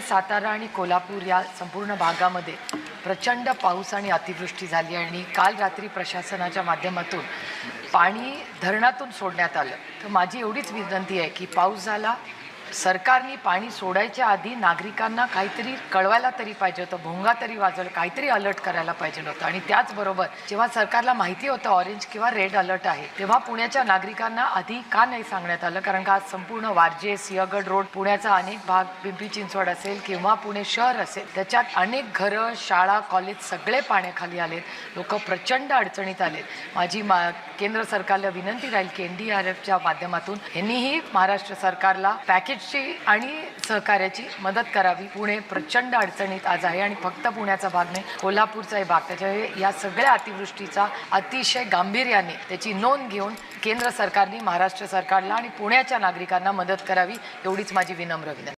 सातारा आणि कोल्हापूर या संपूर्ण भागामध्ये प्रचंड पाऊस आणि अतिवृष्टी झाली आणि काल रात्री प्रशासनाच्या माध्यमातून पाणी धरणातून सोडण्यात आलं. तर माझी एवढीच विनंती आहे की पाऊस झाला सरकारने पाणी सोडायच्या आधी नागरिकांना काहीतरी कळवायला तरी पाहिजे होतं भोंगा तरी वाजवलं काहीतरी अलर्ट करायला पाहिजे होतं. आणि त्याचबरोबर जेव्हा सरकारला माहिती होतं ऑरेंज किंवा रेड अलर्ट आहे तेव्हा पुण्याच्या नागरिकांना आधी का नाही सांगण्यात आलं? कारण का आज संपूर्ण वारजे सिंहगड रोड पुण्याचा अनेक भाग पिंपरी चिंचवड असेल किंवा पुणे शहर असेल त्याच्यात अनेक घरं शाळा कॉलेज सगळे पाण्याखाली आलेत. लोक प्रचंड अडचणीत आलेत. माझी मा केंद्र सरकारला विनंती राहील की एन डी आर एफच्या माध्यमातून यांनीही महाराष्ट्र सरकारला पॅकेज पॅकेजची आणि सहकार्याची मदत करावी. पुणे प्रचंड अडचणीत आज आहे आणि फक्त पुण्याचा भाग नाही कोल्हापूरचाही भाग. त्याच्यामुळे या सगळ्या अतिवृष्टीचा अतिशय गांभीर्याने त्याची नोंद घेऊन केंद्र सरकारने महाराष्ट्र सरकारला आणि पुण्याच्या नागरिकांना मदत करावी एवढीच माझी विनम्र विनंती.